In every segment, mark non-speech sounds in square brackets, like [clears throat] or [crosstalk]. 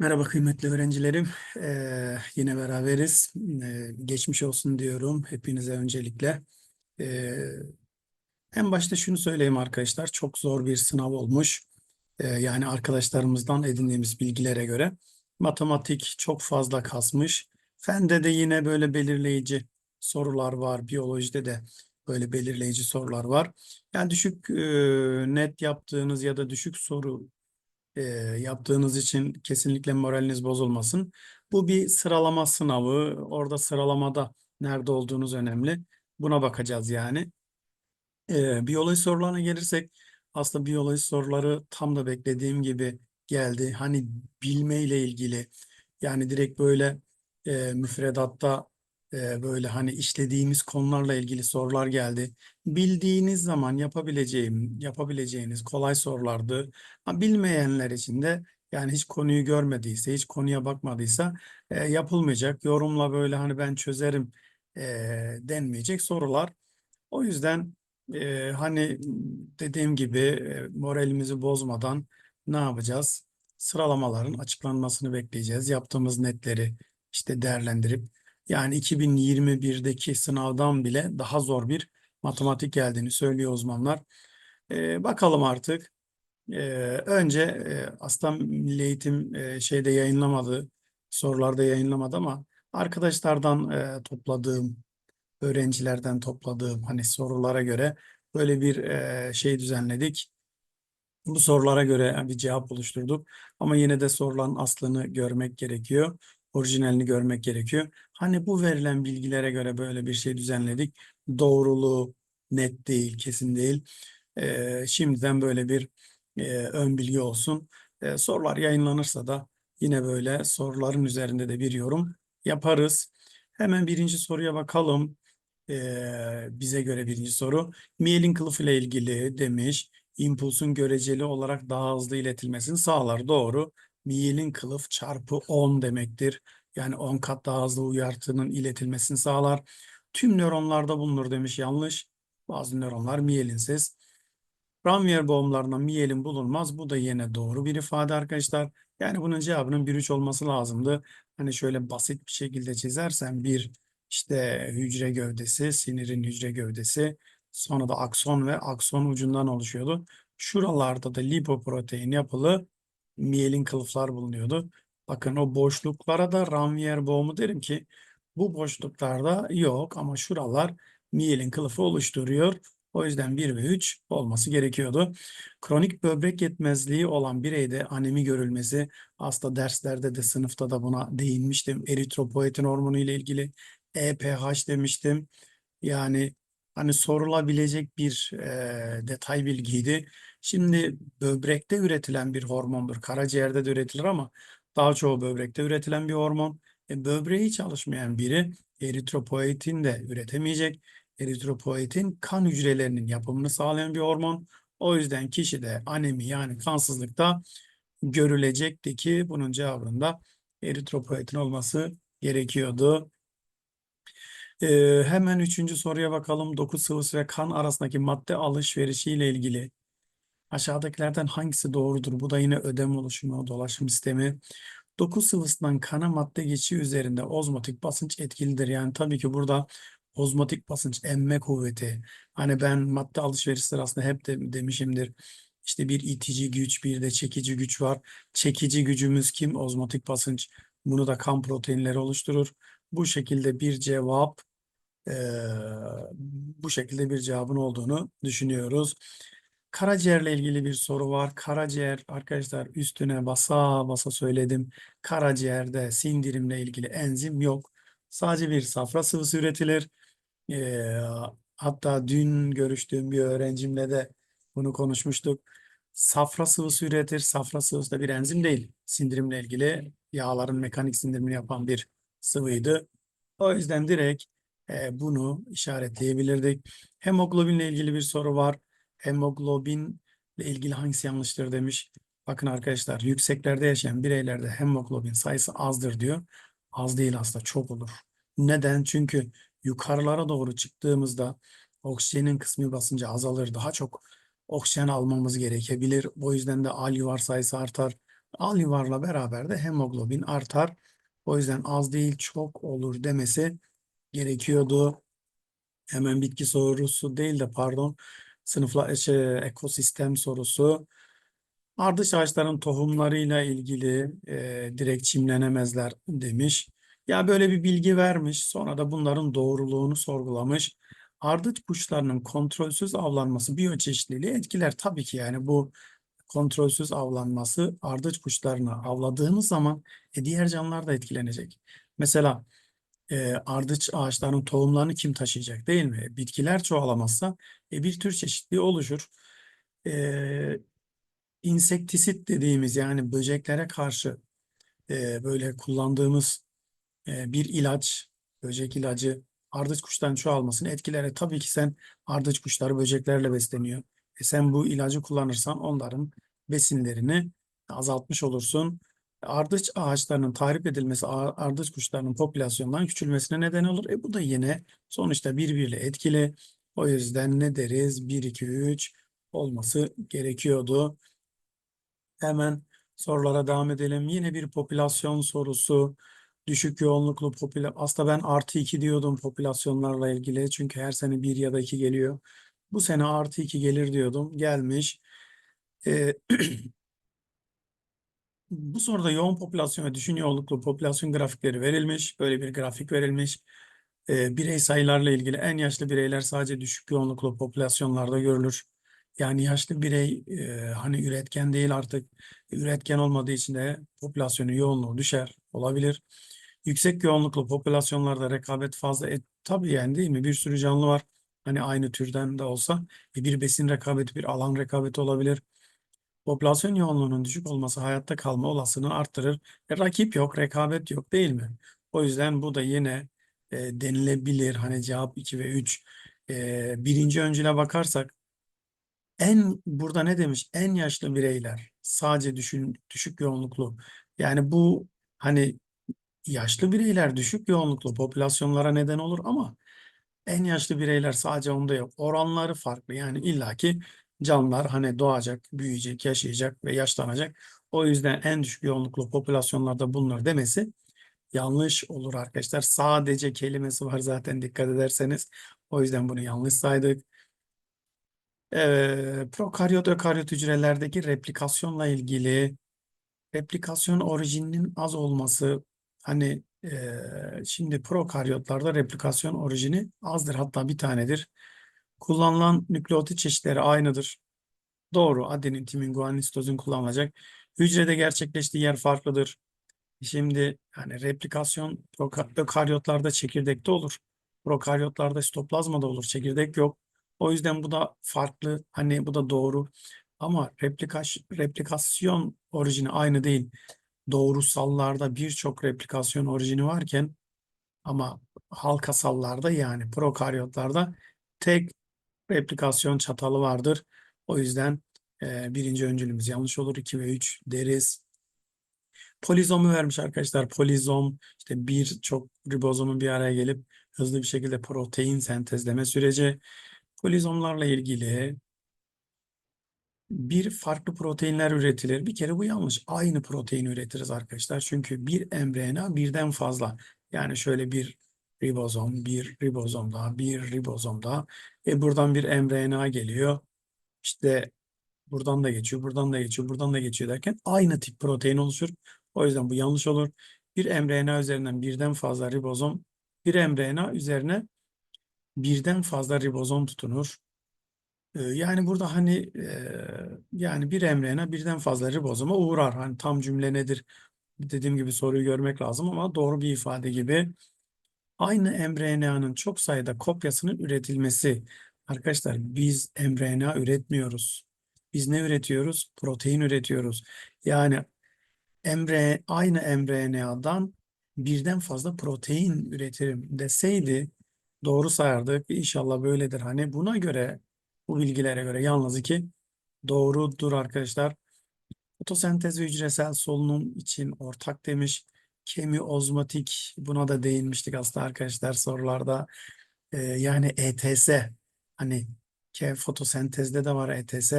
Merhaba kıymetli öğrencilerim. Ee, yine beraberiz. Ee, geçmiş olsun diyorum hepinize öncelikle. Ee, en başta şunu söyleyeyim arkadaşlar. Çok zor bir sınav olmuş. Ee, yani arkadaşlarımızdan edindiğimiz bilgilere göre. Matematik çok fazla kasmış. Fende de yine böyle belirleyici sorular var. Biyolojide de böyle belirleyici sorular var. Yani düşük e, net yaptığınız ya da düşük soru e, yaptığınız için kesinlikle moraliniz bozulmasın. Bu bir sıralama sınavı. Orada sıralamada nerede olduğunuz önemli. Buna bakacağız yani. E, biyoloji sorularına gelirsek aslında biyoloji soruları tam da beklediğim gibi geldi. Hani bilme ile ilgili yani direkt böyle e, müfredatta böyle hani işlediğimiz konularla ilgili sorular geldi. Bildiğiniz zaman yapabileceğim, yapabileceğiniz kolay sorulardı. Bilmeyenler için de yani hiç konuyu görmediyse, hiç konuya bakmadıysa yapılmayacak. Yorumla böyle hani ben çözerim denmeyecek sorular. O yüzden hani dediğim gibi e, moralimizi bozmadan ne yapacağız? Sıralamaların açıklanmasını bekleyeceğiz. Yaptığımız netleri işte değerlendirip yani 2021'deki sınavdan bile daha zor bir matematik geldiğini söylüyor uzmanlar. E, bakalım artık. E, önce e, aslında Milli Eğitim e, şeyde yayınlamadı, sorularda yayınlamadı ama arkadaşlardan e, topladığım, öğrencilerden topladığım hani sorulara göre böyle bir e, şey düzenledik. Bu sorulara göre bir cevap oluşturduk. Ama yine de soruların aslını görmek gerekiyor. Orijinalini görmek gerekiyor. Hani bu verilen bilgilere göre böyle bir şey düzenledik. Doğruluğu net değil, kesin değil. Ee, şimdiden böyle bir e, ön bilgi olsun. Ee, sorular yayınlanırsa da yine böyle soruların üzerinde de bir yorum yaparız. Hemen birinci soruya bakalım. Ee, bize göre birinci soru. Miyelin kılıfı ile ilgili demiş impulsun göreceli olarak daha hızlı iletilmesini sağlar. Doğru. Miyelin kılıf çarpı 10 demektir. Yani 10 kat daha hızlı uyartının iletilmesini sağlar. Tüm nöronlarda bulunur demiş yanlış. Bazı nöronlar miyelinsiz. Ranvier boğumlarında miyelin bulunmaz. Bu da yine doğru bir ifade arkadaşlar. Yani bunun cevabının 1-3 olması lazımdı. Hani şöyle basit bir şekilde çizersem bir işte hücre gövdesi, sinirin hücre gövdesi, Sonra da akson ve akson ucundan oluşuyordu. Şuralarda da lipoprotein yapılı miyelin kılıflar bulunuyordu. Bakın o boşluklara da Ranvier boğumu derim ki bu boşluklarda yok ama şuralar miyelin kılıfı oluşturuyor. O yüzden 1 ve 3 olması gerekiyordu. Kronik böbrek yetmezliği olan bireyde anemi görülmesi aslında derslerde de sınıfta da buna değinmiştim. Eritropoetin hormonu ile ilgili EPH demiştim. Yani hani sorulabilecek bir e, detay bilgiydi. Şimdi böbrekte üretilen bir hormondur. Karaciğerde de üretilir ama daha çoğu böbrekte üretilen bir hormon. E, böbreği çalışmayan biri eritropoetin de üretemeyecek. Eritropoetin kan hücrelerinin yapımını sağlayan bir hormon. O yüzden kişide anemi yani kansızlıkta görülecekti ki bunun cevabında eritropoetin olması gerekiyordu. Ee, hemen üçüncü soruya bakalım. Doku sıvısı ve kan arasındaki madde alışverişi ile ilgili aşağıdakilerden hangisi doğrudur? Bu da yine ödem oluşumu, dolaşım sistemi. Doku sıvısından kana madde geçişi üzerinde ozmotik basınç etkilidir. Yani tabii ki burada ozmotik basınç, emme kuvveti. Hani ben madde alışverişi sırasında hep de demişimdir. İşte bir itici güç, bir de çekici güç var. Çekici gücümüz kim? Ozmotik basınç. Bunu da kan proteinleri oluşturur. Bu şekilde bir cevap ee, bu şekilde bir cevabın olduğunu düşünüyoruz. Karaciğerle ilgili bir soru var. Karaciğer arkadaşlar üstüne basa basa söyledim. Karaciğerde sindirimle ilgili enzim yok. Sadece bir safra sıvısı üretilir. Ee, hatta dün görüştüğüm bir öğrencimle de bunu konuşmuştuk. Safra sıvısı üretir. Safra sıvısı da bir enzim değil. Sindirimle ilgili yağların mekanik sindirimini yapan bir sıvıydı. O yüzden direkt e, bunu işaretleyebilirdik. Hemoglobinle ilgili bir soru var. Hemoglobinle ilgili hangisi yanlıştır demiş. Bakın arkadaşlar yükseklerde yaşayan bireylerde hemoglobin sayısı azdır diyor. Az değil aslında çok olur. Neden? Çünkü yukarılara doğru çıktığımızda oksijenin kısmi basıncı azalır. Daha çok oksijen almamız gerekebilir. O yüzden de alüvar sayısı artar. Al yuvarla beraber de hemoglobin artar. O yüzden az değil çok olur demesi gerekiyordu. Hemen bitki sorusu değil de pardon sınıfla şey, ekosistem sorusu. Ardış ağaçların tohumlarıyla ilgili e, direkt çimlenemezler demiş. Ya böyle bir bilgi vermiş. Sonra da bunların doğruluğunu sorgulamış. Ardıç kuşlarının kontrolsüz avlanması biyoçeşitliliği etkiler. Tabii ki yani bu kontrolsüz avlanması ardıç kuşlarını avladığınız zaman e, diğer canlılar da etkilenecek. Mesela e, ardıç ağaçlarının tohumlarını kim taşıyacak değil mi? Bitkiler çoğalamazsa e, bir tür çeşitliliği oluşur. E, insektisit dediğimiz yani böceklere karşı e, böyle kullandığımız e, bir ilaç, böcek ilacı ardıç kuşların çoğalmasını etkiler. E, Tabii ki sen ardıç kuşları böceklerle besleniyor. E, sen bu ilacı kullanırsan onların besinlerini azaltmış olursun. Ardıç ağaçlarının tahrip edilmesi ardıç kuşlarının popülasyondan küçülmesine neden olur. E bu da yine sonuçta birbiriyle etkili. O yüzden ne deriz? 1, 2, 3 olması gerekiyordu. Hemen sorulara devam edelim. Yine bir popülasyon sorusu. Düşük yoğunluklu popülasyon. Aslında ben artı 2 diyordum popülasyonlarla ilgili. Çünkü her sene 1 ya da 2 geliyor. Bu sene artı 2 gelir diyordum. Gelmiş. Ee, [clears throat] bu soruda yoğun popülasyon ve düşük yoğunluklu popülasyon grafikleri verilmiş. Böyle bir grafik verilmiş. Ee, birey sayılarla ilgili en yaşlı bireyler sadece düşük yoğunluklu popülasyonlarda görülür. Yani yaşlı birey e, hani üretken değil artık. Üretken olmadığı için de popülasyonun yoğunluğu düşer olabilir. Yüksek yoğunluklu popülasyonlarda rekabet fazla. E, tabii yani değil mi? Bir sürü canlı var. Hani aynı türden de olsa e, bir besin rekabeti, bir alan rekabeti olabilir. Popülasyon yoğunluğunun düşük olması hayatta kalma olasılığını arttırır. E, rakip yok, rekabet yok değil mi? O yüzden bu da yine e, denilebilir. Hani cevap 2 ve 3. E, birinci öncüle bakarsak en burada ne demiş? En yaşlı bireyler sadece düşün, düşük yoğunluklu. Yani bu hani yaşlı bireyler düşük yoğunluklu popülasyonlara neden olur ama en yaşlı bireyler sadece onda yok. Oranları farklı. Yani illaki canlılar hani doğacak, büyüyecek, yaşayacak ve yaşlanacak. O yüzden en düşük yoğunluklu popülasyonlarda bulunur demesi yanlış olur arkadaşlar. Sadece kelimesi var zaten dikkat ederseniz. O yüzden bunu yanlış saydık. Ee, prokaryot ökaryot hücrelerdeki replikasyonla ilgili replikasyon orijininin az olması hani e, şimdi prokaryotlarda replikasyon orijini azdır hatta bir tanedir. Kullanılan nükleotit çeşitleri aynıdır. Doğru. Adenin, timin, guanin, sitozin kullanılacak. Hücrede gerçekleştiği yer farklıdır. Şimdi yani replikasyon proka- ökaryotlarda çekirdekte olur. Prokaryotlarda sitoplazmada olur. Çekirdek yok. O yüzden bu da farklı. Hani bu da doğru. Ama replikaş, replikasyon orijini aynı değil. Doğrusallarda birçok replikasyon orijini varken ama halkasallarda yani prokaryotlarda tek replikasyon çatalı vardır. O yüzden e, birinci öncülümüz yanlış olur. 2 ve 3 deriz. Polizomu vermiş arkadaşlar. Polizom işte birçok ribozomun bir araya gelip hızlı bir şekilde protein sentezleme süreci. Polizomlarla ilgili bir farklı proteinler üretilir. Bir kere bu yanlış. Aynı protein üretiriz arkadaşlar. Çünkü bir mRNA birden fazla. Yani şöyle bir ribozom, bir ribozom daha, bir ribozom daha. E buradan bir mRNA geliyor. İşte buradan da geçiyor, buradan da geçiyor, buradan da geçiyor derken aynı tip protein oluşur. O yüzden bu yanlış olur. Bir mRNA üzerinden birden fazla ribozom, bir mRNA üzerine birden fazla ribozom tutunur. Ee, Yani burada hani e, yani bir mRNA birden fazla ribozoma uğrar. Hani tam cümle nedir? Dediğim gibi soruyu görmek lazım ama doğru bir ifade gibi. Aynı mRNA'nın çok sayıda kopyasının üretilmesi. Arkadaşlar biz mRNA üretmiyoruz. Biz ne üretiyoruz? Protein üretiyoruz. Yani aynı mRNA'dan birden fazla protein üretirim deseydi doğru sayardık. İnşallah böyledir. Hani buna göre bu bilgilere göre yalnız ki doğrudur arkadaşlar. Fotosentez ve hücresel solunum için ortak demiş. Kemiozmotik buna da değinmiştik aslında arkadaşlar sorularda. Ee, yani ETS hani ke fotosentezde de var ETS.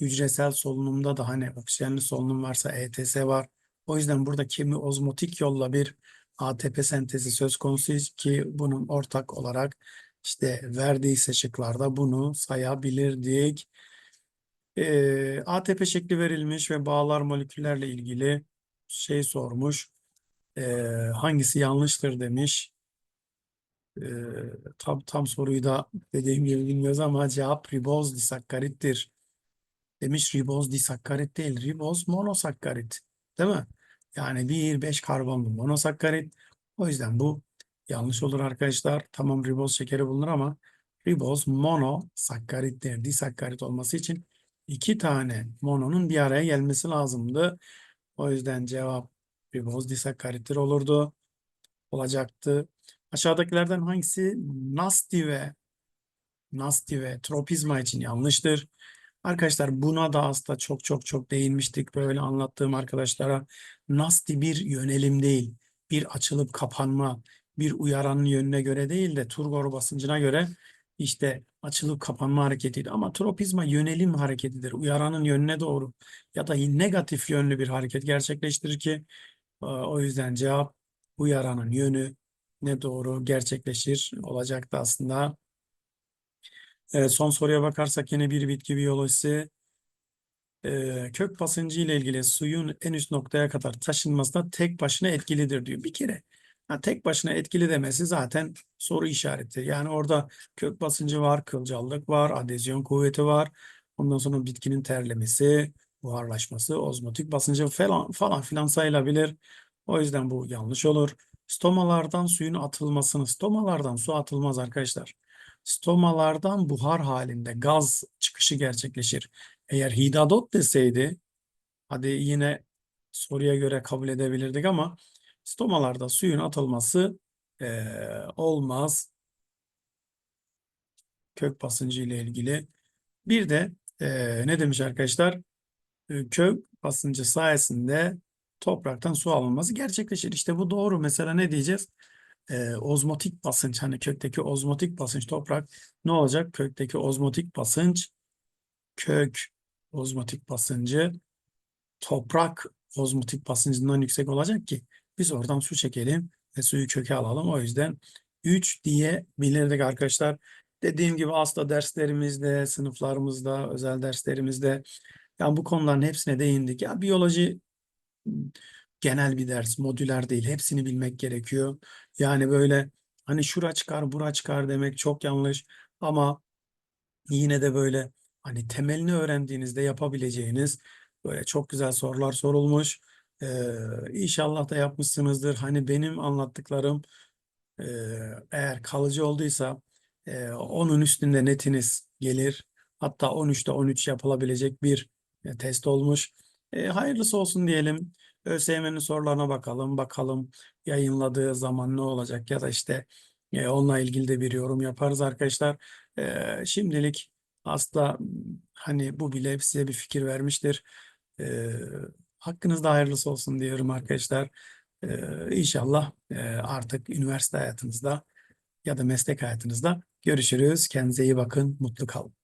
hücresel solunumda da hani oksijenli solunum varsa ETS var. O yüzden burada kimi ozmotik yolla bir ATP sentezi söz konusu ki bunun ortak olarak işte verdiyse şıklarda bunu sayabilirdik. Ee, ATP şekli verilmiş ve bağlar moleküllerle ilgili şey sormuş. Ee, hangisi yanlıştır demiş. Ee, tam tam soruyu da dediğim gibi bilmiyoruz ama cevap riboz disakkarittir. Demiş riboz disakkarit değil, riboz monosakkarit. Değil mi? Yani 1-5 karbonlu monosakkarit. O yüzden bu yanlış olur arkadaşlar. Tamam riboz şekeri bulunur ama riboz monosakkarittir. Disakkarit olması için iki tane mononun bir araya gelmesi lazımdı. O yüzden cevap riboz disakkarittir olurdu. Olacaktı. Aşağıdakilerden hangisi Nasti ve Nasti ve tropizma için yanlıştır? Arkadaşlar buna da aslında çok çok çok değinmiştik böyle anlattığım arkadaşlara. Nasti bir yönelim değil, bir açılıp kapanma, bir uyaranın yönüne göre değil de turgor basıncına göre işte açılıp kapanma hareketiydi. Ama tropizma yönelim hareketidir. Uyaranın yönüne doğru ya da negatif yönlü bir hareket gerçekleştirir ki o yüzden cevap uyaranın yönü ne doğru gerçekleşir olacaktı aslında. Son soruya bakarsak yine bir bitki biyolojisi. Ee, kök basıncı ile ilgili suyun en üst noktaya kadar taşınmasına tek başına etkilidir diyor. Bir kere ha, tek başına etkili demesi zaten soru işareti. Yani orada kök basıncı var, kılcallık var, adezyon kuvveti var. Ondan sonra bitkinin terlemesi, buharlaşması, ozmotik basıncı falan, falan filan sayılabilir. O yüzden bu yanlış olur. Stomalardan suyun atılmasını, stomalardan su atılmaz arkadaşlar. Stomalardan buhar halinde gaz çıkışı gerçekleşir. Eğer hidadot deseydi, hadi yine soruya göre kabul edebilirdik ama stomalarda suyun atılması eee, olmaz. Kök basıncı ile ilgili. Bir de eee, ne demiş arkadaşlar? E, Kök basıncı sayesinde topraktan su alınması gerçekleşir. İşte bu doğru. Mesela ne diyeceğiz? Ee, ozmotik basınç hani kökteki ozmotik basınç toprak ne olacak? Kökteki ozmotik basınç kök ozmotik basıncı toprak ozmotik basıncından yüksek olacak ki biz oradan su çekelim ve suyu köke alalım. O yüzden 3 diyebilirdik arkadaşlar. Dediğim gibi aslında derslerimizde, sınıflarımızda, özel derslerimizde yani bu konuların hepsine değindik. Ya biyoloji genel bir ders, modüler değil. Hepsini bilmek gerekiyor. Yani böyle hani şura çıkar, bura çıkar demek çok yanlış. Ama yine de böyle hani temelini öğrendiğinizde yapabileceğiniz böyle çok güzel sorular sorulmuş. Ee, inşallah da yapmışsınızdır. Hani benim anlattıklarım e, eğer kalıcı olduysa e, onun üstünde netiniz gelir. Hatta 13'te 13 yapılabilecek bir test olmuş. E, hayırlısı olsun diyelim. ÖSYM'nin sorularına bakalım. Bakalım yayınladığı zaman ne olacak ya da işte e, onunla ilgili de bir yorum yaparız arkadaşlar. E, şimdilik aslında hani bu bile size bir fikir vermiştir. E, hakkınızda hayırlısı olsun diyorum arkadaşlar. E, inşallah e, artık üniversite hayatınızda ya da meslek hayatınızda görüşürüz. Kendinize iyi bakın. Mutlu kalın.